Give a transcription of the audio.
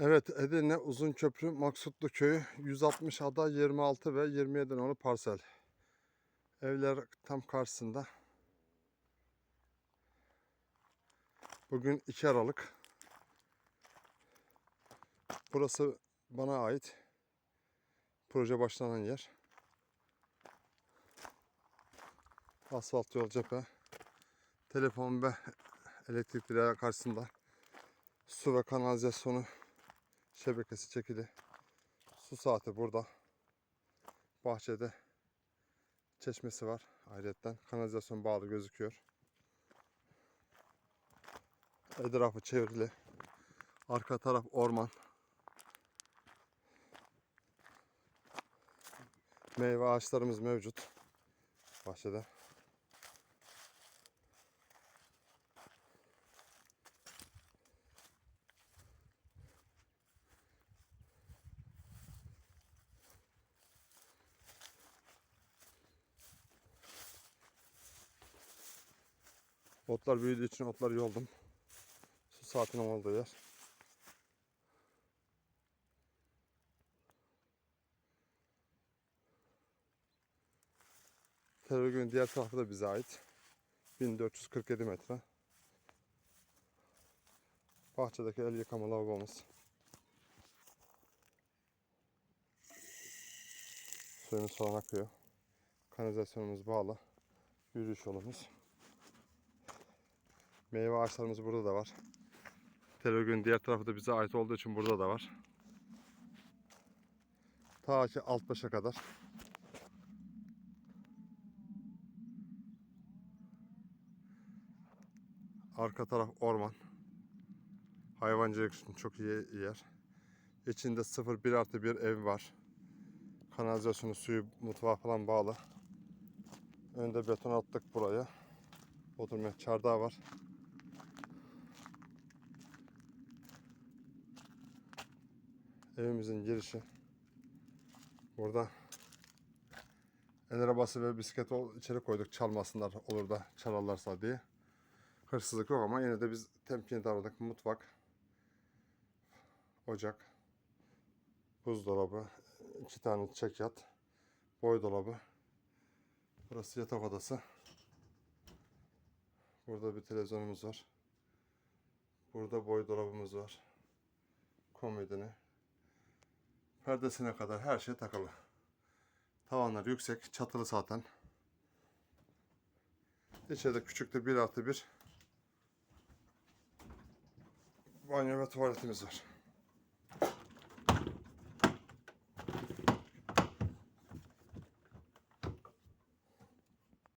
Evet Edirne Uzunköprü Maksutlu Köyü 160 ada 26 ve 27 nolu parsel. Evler tam karşısında. Bugün 2 Aralık. Burası bana ait. Proje başlanan yer. Asfalt yol cephe. Telefon ve elektrik direği karşısında su ve kanalizasyonu şebekesi çekili. Su saati burada. Bahçede çeşmesi var. Ayrıca kanalizasyon bağlı gözüküyor. Etrafı çevrili. Arka taraf orman. Meyve ağaçlarımız mevcut. Bahçede. Otlar büyüdüğü için otları yoldum. Su saatinin olduğu yer. Terörgün diğer tarafı da bize ait. 1447 metre. Bahçedeki el yıkama lavabomuz. Suyumuz falan akıyor. Kanalizasyonumuz bağlı. Yürüyüş yolumuz. Meyve ağaçlarımız burada da var. Terörgün diğer tarafı da bize ait olduğu için burada da var. Ta ki alt başa kadar. Arka taraf orman. Hayvancılık için çok iyi yer. İçinde 0-1 artı bir ev var. Kanalizasyonu, suyu, mutfağı falan bağlı. Önde beton attık buraya. Oturmaya çardağı var. Evimizin girişi. Burada el arabası ve bisiklet içeri koyduk çalmasınlar olur da çalarlarsa diye. Hırsızlık yok ama yine de biz temkinli davrandık. Mutfak, ocak, buzdolabı, iki tane çekyat, boy dolabı. Burası yatak odası. Burada bir televizyonumuz var. Burada boy dolabımız var. Komodini. Perdesine kadar her şey takılı. Tavanlar yüksek, çatılı zaten. İçeride küçük de 1 artı 1 banyo ve tuvaletimiz var.